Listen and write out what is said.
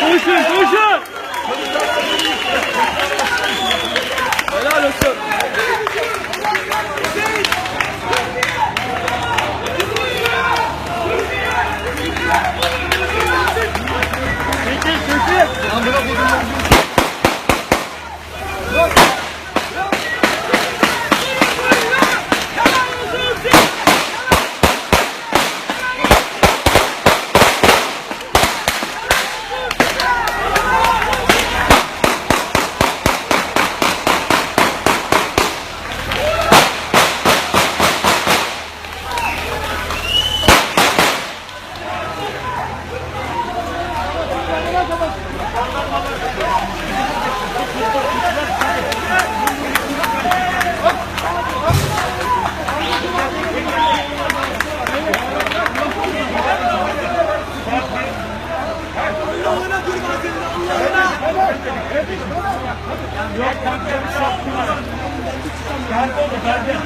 Koşun koşun. Helal olsun. Çekil çekil. Lan bırak o Yok, ben de bir şey yaptım. Geldi oğlum, geldi.